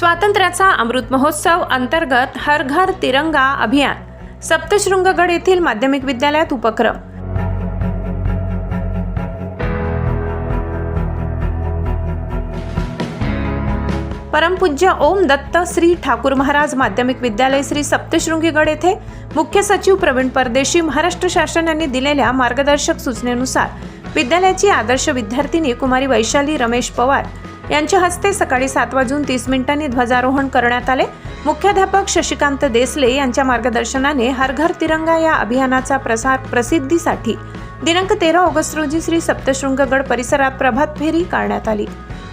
स्वातंत्र्याचा अमृत महोत्सव अंतर्गत हर घर तिरंगा अभियान सप्तशृंगगड येथील माध्यमिक विद्यालयात उपक्रम. परमपूज्य ओम दत्त श्री ठाकूर महाराज माध्यमिक विद्यालय श्री सप्तशृंगीगड येथे मुख्य सचिव प्रवीण परदेशी महाराष्ट्र शासन यांनी दिलेल्या मार्गदर्शक सूचनेनुसार विद्यालयाची आदर्श विद्यार्थिनी कुमारी वैशाली रमेश पवार यांच्या हस्ते सकाळी सात वाजून तीस मिनिटांनी ध्वजारोहण करण्यात आले. मुख्याध्यापक शशिकांत देसले यांच्या मार्गदर्शनाने हर घर तिरंगा या अभियानाचा प्रसार प्रसिद्धीसाठी दिनांक तेरा ऑगस्ट रोजी श्री सप्तशृंगगड परिसरात प्रभात फेरी काढण्यात आली.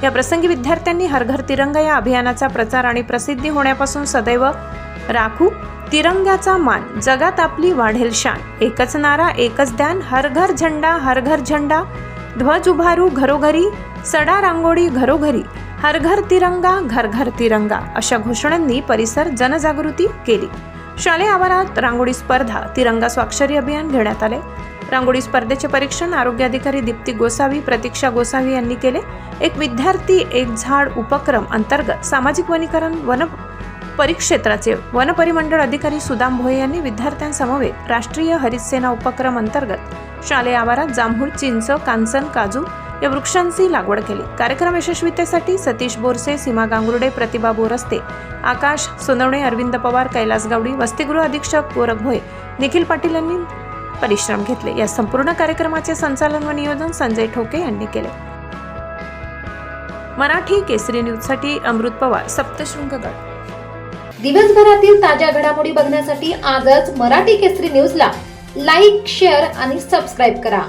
या प्रसंगी विद्यार्थ्यांनी हर घर तिरंगा या अभियानाचा प्रचार आणि प्रसिद्धी होण्यापासून सदैव राखू. तिरंग्याचा मान जगात आपली वाढेल शान एकच नारा एकच ध्यान हर घर झंडा हर घर झंडा ध्वज उभारू घरोघरी सडा रांगोळी घरोघरी हर घर तिरंगा घर घर तिरंगा अशा घोषणांनी परिसर जनजागृती केली. शालेय आवारात रांगोळी स्पर्धा तिरंगा स्वाक्षरी अभियान घेण्यात आले. रांगोळी स्पर्धेचे परीक्षण आरोग्य अधिकारी दीप्ती गोसावी प्रतीक्षा गोसावी यांनी केले. एक विद्यार्थी एक झाड उपक्रम अंतर्गत सामाजिक वनीकरण वन परिक्षेत्राचे वनपरिमंडळ अधिकारी सुदाम भोये यांनी विद्यार्थ्यांसमवेत राष्ट्रीय हरित सेना उपक्रम अंतर्गत शालेय आवारात जांभूळ चिंच कांचन काजू या वृक्षांची लागवड केली. कार्यक्रम यशस्वीतेसाठी सतीश बोरसे सीमा गांगुर्डे प्रतिभा बोरस्ते आकाश सोनवणे अरविंद पवार कैलास गावडी वसतिगृह अधीक्षक गोरख भोये निखिल पाटील यांनी परिश्रम घेतले. या संपूर्ण कार्यक्रमाचे संचालन व नियोजन संजय ठोके यांनी केले. मराठी केसरी न्यूजसाठी अमृत पवार सप्तशृंगगड दिवसभरातील ताज्या घडामोडी बघण्यासाठी आजच मराठी केसरी न्यूजला लाईक शेअर आणि सबस्क्राईब करा.